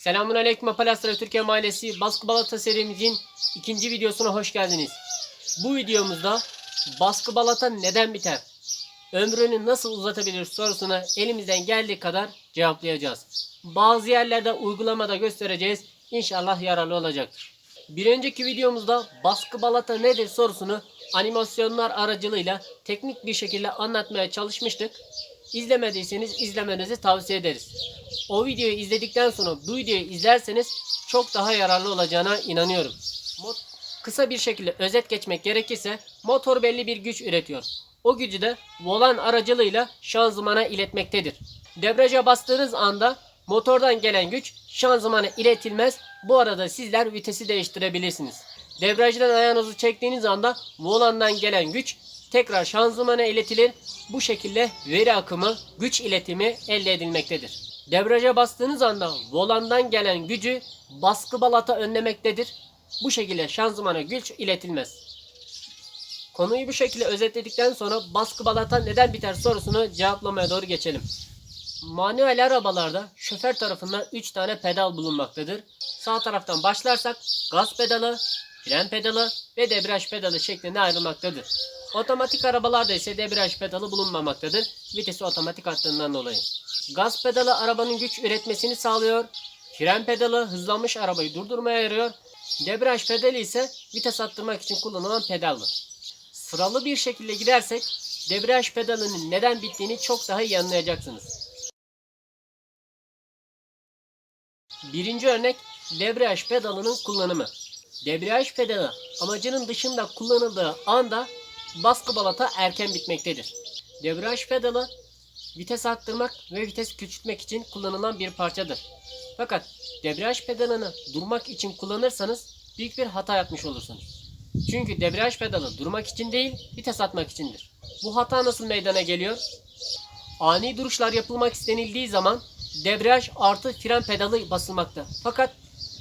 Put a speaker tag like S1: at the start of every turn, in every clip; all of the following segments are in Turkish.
S1: Selamun Aleyküm Apalastra Türkiye Mahallesi Baskı Balata serimizin ikinci videosuna hoş geldiniz. Bu videomuzda baskı balata neden biter? Ömrünü nasıl uzatabilir sorusuna elimizden geldiği kadar cevaplayacağız. Bazı yerlerde uygulamada göstereceğiz. İnşallah yararlı olacaktır. Bir önceki videomuzda baskı balata nedir sorusunu animasyonlar aracılığıyla teknik bir şekilde anlatmaya çalışmıştık. İzlemediyseniz izlemenizi tavsiye ederiz. O videoyu izledikten sonra bu videoyu izlerseniz çok daha yararlı olacağına inanıyorum. Mot- Kısa bir şekilde özet geçmek gerekirse motor belli bir güç üretiyor. O gücü de volan aracılığıyla şanzımana iletmektedir. Debriyaja bastığınız anda motordan gelen güç şanzımana iletilmez. Bu arada sizler vitesi değiştirebilirsiniz. Debriyajdan ayağınızı çektiğiniz anda volandan gelen güç tekrar şanzımana iletilir. Bu şekilde veri akımı, güç iletimi elde edilmektedir. Debriyaja bastığınız anda volandan gelen gücü baskı balata önlemektedir. Bu şekilde şanzımana güç iletilmez. Konuyu bu şekilde özetledikten sonra baskı balata neden biter sorusunu cevaplamaya doğru geçelim. Manuel arabalarda şoför tarafından 3 tane pedal bulunmaktadır. Sağ taraftan başlarsak gaz pedalı, fren pedalı ve debriyaj pedalı şeklinde ayrılmaktadır. Otomatik arabalarda ise debriyaj pedalı bulunmamaktadır. Vitesi otomatik attığından dolayı. Gaz pedalı arabanın güç üretmesini sağlıyor. Fren pedalı hızlanmış arabayı durdurmaya yarıyor. Debriyaj pedalı ise vites arttırmak için kullanılan pedaldır. Sıralı bir şekilde gidersek debriyaj pedalının neden bittiğini çok daha iyi anlayacaksınız. Birinci örnek debriyaj pedalının kullanımı. Debriyaj pedalı amacının dışında kullanıldığı anda baskı balata erken bitmektedir. Debriyaj pedalı vites arttırmak ve vites küçültmek için kullanılan bir parçadır. Fakat debriyaj pedalını durmak için kullanırsanız büyük bir hata yapmış olursunuz. Çünkü debriyaj pedalı durmak için değil, vites atmak içindir. Bu hata nasıl meydana geliyor? Ani duruşlar yapılmak istenildiği zaman debriyaj artı fren pedalı basılmakta. Fakat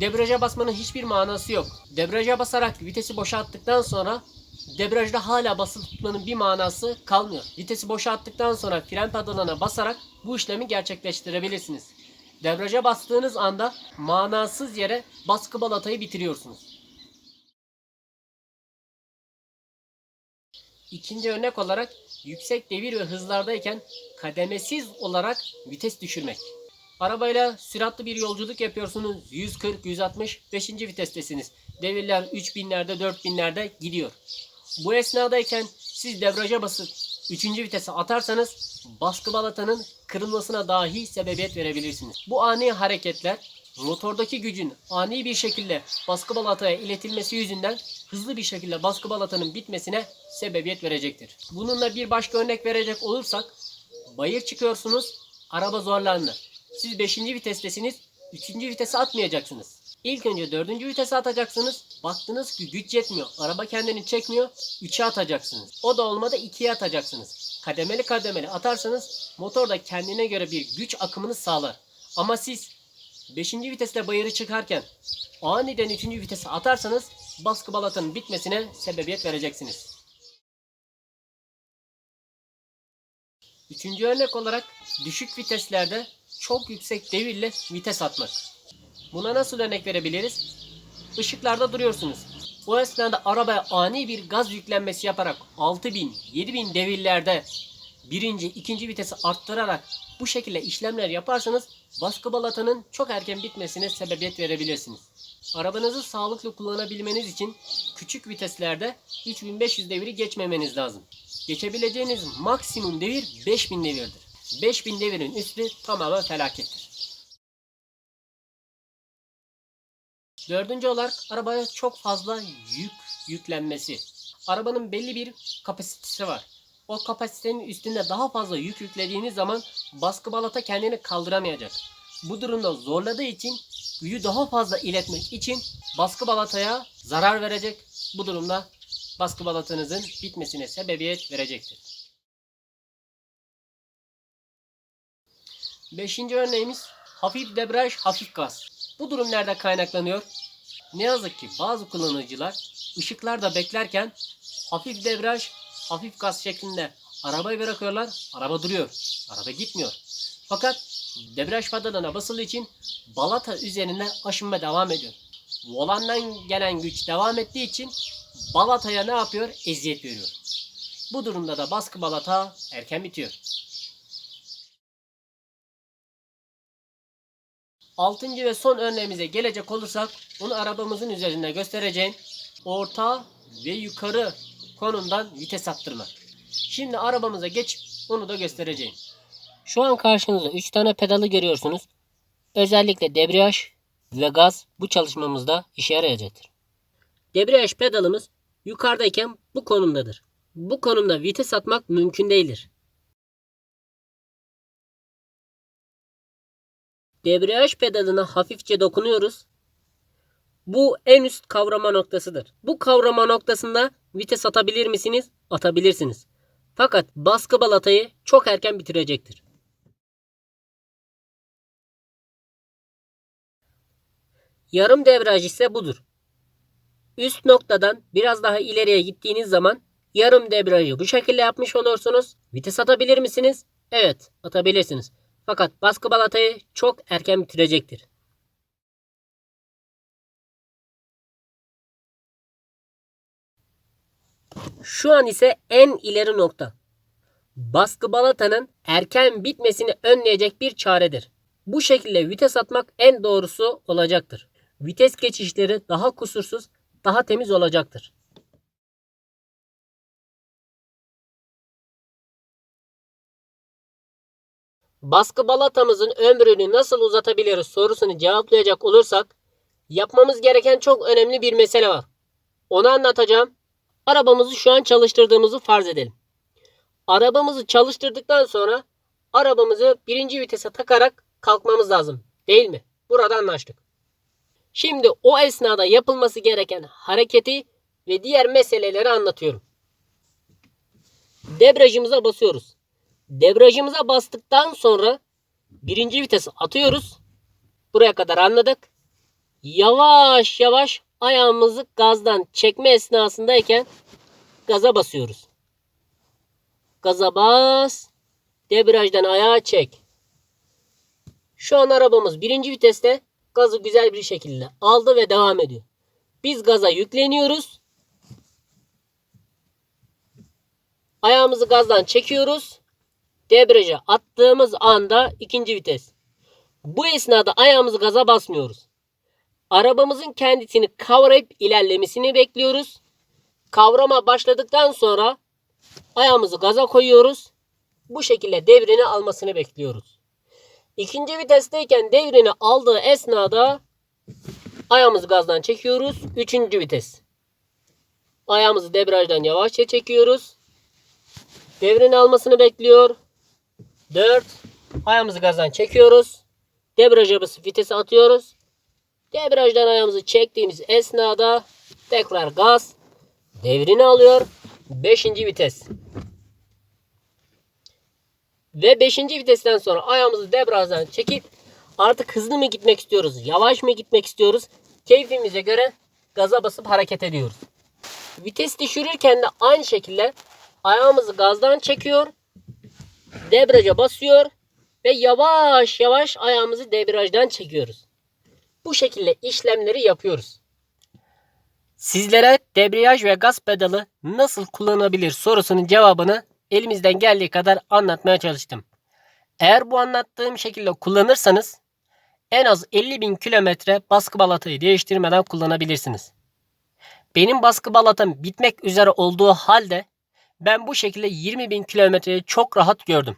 S1: debriyaja basmanın hiçbir manası yok. Debriyaja basarak vitesi boşalttıktan sonra debriyajda hala basılı tutmanın bir manası kalmıyor. Vitesi boşalttıktan sonra fren pedalına basarak bu işlemi gerçekleştirebilirsiniz. Debriyaja bastığınız anda manasız yere baskı balatayı bitiriyorsunuz. İkinci örnek olarak yüksek devir ve hızlardayken kademesiz olarak vites düşürmek. Arabayla süratli bir yolculuk yapıyorsunuz. 140, 160, 5. vitestesiniz. Devirler 3000'lerde, 4000'lerde gidiyor. Bu esnadayken siz debriyaja basıp 3. vitese atarsanız baskı balatanın kırılmasına dahi sebebiyet verebilirsiniz. Bu ani hareketler motordaki gücün ani bir şekilde baskı balataya iletilmesi yüzünden hızlı bir şekilde baskı balatanın bitmesine sebebiyet verecektir. Bununla bir başka örnek verecek olursak bayır çıkıyorsunuz araba zorlandı. Siz 5. vitestesiniz 3. vitese atmayacaksınız. İlk önce 4. vitese atacaksınız. Baktınız ki güç yetmiyor. Araba kendini çekmiyor. 3'e atacaksınız. O da olmadı 2'ye atacaksınız. Kademeli kademeli atarsanız motor da kendine göre bir güç akımını sağlar. Ama siz 5. viteste bayırı çıkarken aniden 3. vitese atarsanız baskı balatanın bitmesine sebebiyet vereceksiniz. Üçüncü örnek olarak düşük viteslerde çok yüksek devirle vites atmak. Buna nasıl örnek verebiliriz? Işıklarda duruyorsunuz. O esnada arabaya ani bir gaz yüklenmesi yaparak 6000, 7000 devirlerde birinci, ikinci vitesi arttırarak bu şekilde işlemler yaparsanız baskı balatanın çok erken bitmesine sebebiyet verebilirsiniz. Arabanızı sağlıklı kullanabilmeniz için küçük viteslerde 3500 deviri geçmemeniz lazım. Geçebileceğiniz maksimum devir 5000 devirdir. 5000 devirin üstü tamamen felakettir. Dördüncü olarak arabaya çok fazla yük yüklenmesi. Arabanın belli bir kapasitesi var. O kapasitenin üstünde daha fazla yük yüklediğiniz zaman baskı balata kendini kaldıramayacak. Bu durumda zorladığı için gücü daha fazla iletmek için baskı balataya zarar verecek. Bu durumda baskı balatanızın bitmesine sebebiyet verecektir. Beşinci örneğimiz hafif debriyaj, hafif gaz. Bu durum nerede kaynaklanıyor? Ne yazık ki bazı kullanıcılar ışıklarda beklerken hafif debriyaj, hafif gaz şeklinde arabayı bırakıyorlar. Araba duruyor. Araba gitmiyor. Fakat debriyaj pedalına basılı için balata üzerinde aşınma devam ediyor. Volandan gelen güç devam ettiği için balataya ne yapıyor? Eziyet veriyor. Bu durumda da baskı balata erken bitiyor. Altıncı ve son örneğimize gelecek olursak onu arabamızın üzerinde göstereceğim. Orta ve yukarı konumdan vites attırma. Şimdi arabamıza geçip onu da göstereceğim. Şu an karşınızda 3 tane pedalı görüyorsunuz. Özellikle debriyaj ve gaz bu çalışmamızda işe yarayacaktır. Debriyaj pedalımız yukarıdayken bu konumdadır. Bu konumda vites atmak mümkün değildir. Debriyaj pedalına hafifçe dokunuyoruz. Bu en üst kavrama noktasıdır. Bu kavrama noktasında vites atabilir misiniz? Atabilirsiniz. Fakat baskı balatayı çok erken bitirecektir. Yarım debriyaj ise budur. Üst noktadan biraz daha ileriye gittiğiniz zaman yarım debriyajı bu şekilde yapmış olursunuz. Vites atabilir misiniz? Evet, atabilirsiniz. Fakat baskı balatayı çok erken bitirecektir. Şu an ise en ileri nokta. Baskı balatanın erken bitmesini önleyecek bir çaredir. Bu şekilde vites atmak en doğrusu olacaktır. Vites geçişleri daha kusursuz, daha temiz olacaktır. Baskı balatamızın ömrünü nasıl uzatabiliriz sorusunu cevaplayacak olursak yapmamız gereken çok önemli bir mesele var. Onu anlatacağım. Arabamızı şu an çalıştırdığımızı farz edelim. Arabamızı çalıştırdıktan sonra arabamızı birinci vitese takarak kalkmamız lazım. Değil mi? Burada anlaştık. Şimdi o esnada yapılması gereken hareketi ve diğer meseleleri anlatıyorum. Debriyajımıza basıyoruz. Debriyajımıza bastıktan sonra birinci vitesi atıyoruz. Buraya kadar anladık. Yavaş yavaş ayağımızı gazdan çekme esnasındayken gaza basıyoruz. Gaza bas. Debriyajdan ayağa çek. Şu an arabamız birinci viteste gazı güzel bir şekilde aldı ve devam ediyor. Biz gaza yükleniyoruz. Ayağımızı gazdan çekiyoruz. Debriyaja attığımız anda ikinci vites. Bu esnada ayağımızı gaza basmıyoruz. Arabamızın kendisini kavrayıp ilerlemesini bekliyoruz. Kavrama başladıktan sonra ayağımızı gaza koyuyoruz. Bu şekilde devrini almasını bekliyoruz. İkinci vitesteyken devrini aldığı esnada ayağımızı gazdan çekiyoruz. Üçüncü vites. Ayağımızı debriyajdan yavaşça çekiyoruz. Devrini almasını bekliyor. 4. Ayağımızı gazdan çekiyoruz. Debriyaja basıp vitesi atıyoruz. Debriyajdan ayağımızı çektiğimiz esnada tekrar gaz devrini alıyor. 5. vites. Ve 5. vitesten sonra ayağımızı debriyajdan çekip artık hızlı mı gitmek istiyoruz, yavaş mı gitmek istiyoruz? Keyfimize göre gaza basıp hareket ediyoruz. Vites düşürürken de aynı şekilde ayağımızı gazdan çekiyor. Debriyaja basıyor ve yavaş yavaş ayağımızı debriyajdan çekiyoruz. Bu şekilde işlemleri yapıyoruz. Sizlere debriyaj ve gaz pedalı nasıl kullanılabilir sorusunun cevabını elimizden geldiği kadar anlatmaya çalıştım. Eğer bu anlattığım şekilde kullanırsanız en az 50 bin kilometre baskı balatayı değiştirmeden kullanabilirsiniz. Benim baskı balatam bitmek üzere olduğu halde ben bu şekilde 20 bin kilometreyi çok rahat gördüm.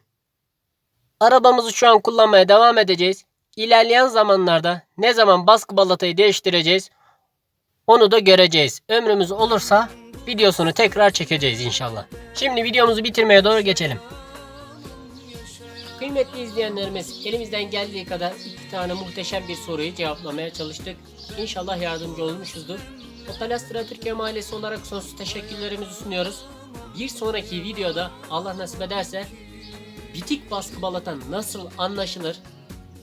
S1: Arabamızı şu an kullanmaya devam edeceğiz. İlerleyen zamanlarda ne zaman baskı balatayı değiştireceğiz onu da göreceğiz. Ömrümüz olursa videosunu tekrar çekeceğiz inşallah. Şimdi videomuzu bitirmeye doğru geçelim. Kıymetli izleyenlerimiz elimizden geldiği kadar iki tane muhteşem bir soruyu cevaplamaya çalıştık. İnşallah yardımcı olmuşuzdur. Otalastra Türkiye Mahallesi olarak sonsuz teşekkürlerimizi sunuyoruz. Bir sonraki videoda Allah nasip ederse bitik baskı balatan nasıl anlaşılır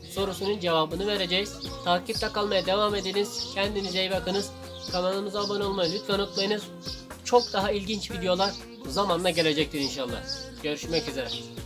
S1: sorusunun cevabını vereceğiz. Takipte kalmaya devam ediniz. Kendinize iyi bakınız. Kanalımıza abone olmayı lütfen unutmayınız. Çok daha ilginç videolar zamanla gelecektir inşallah. Görüşmek üzere.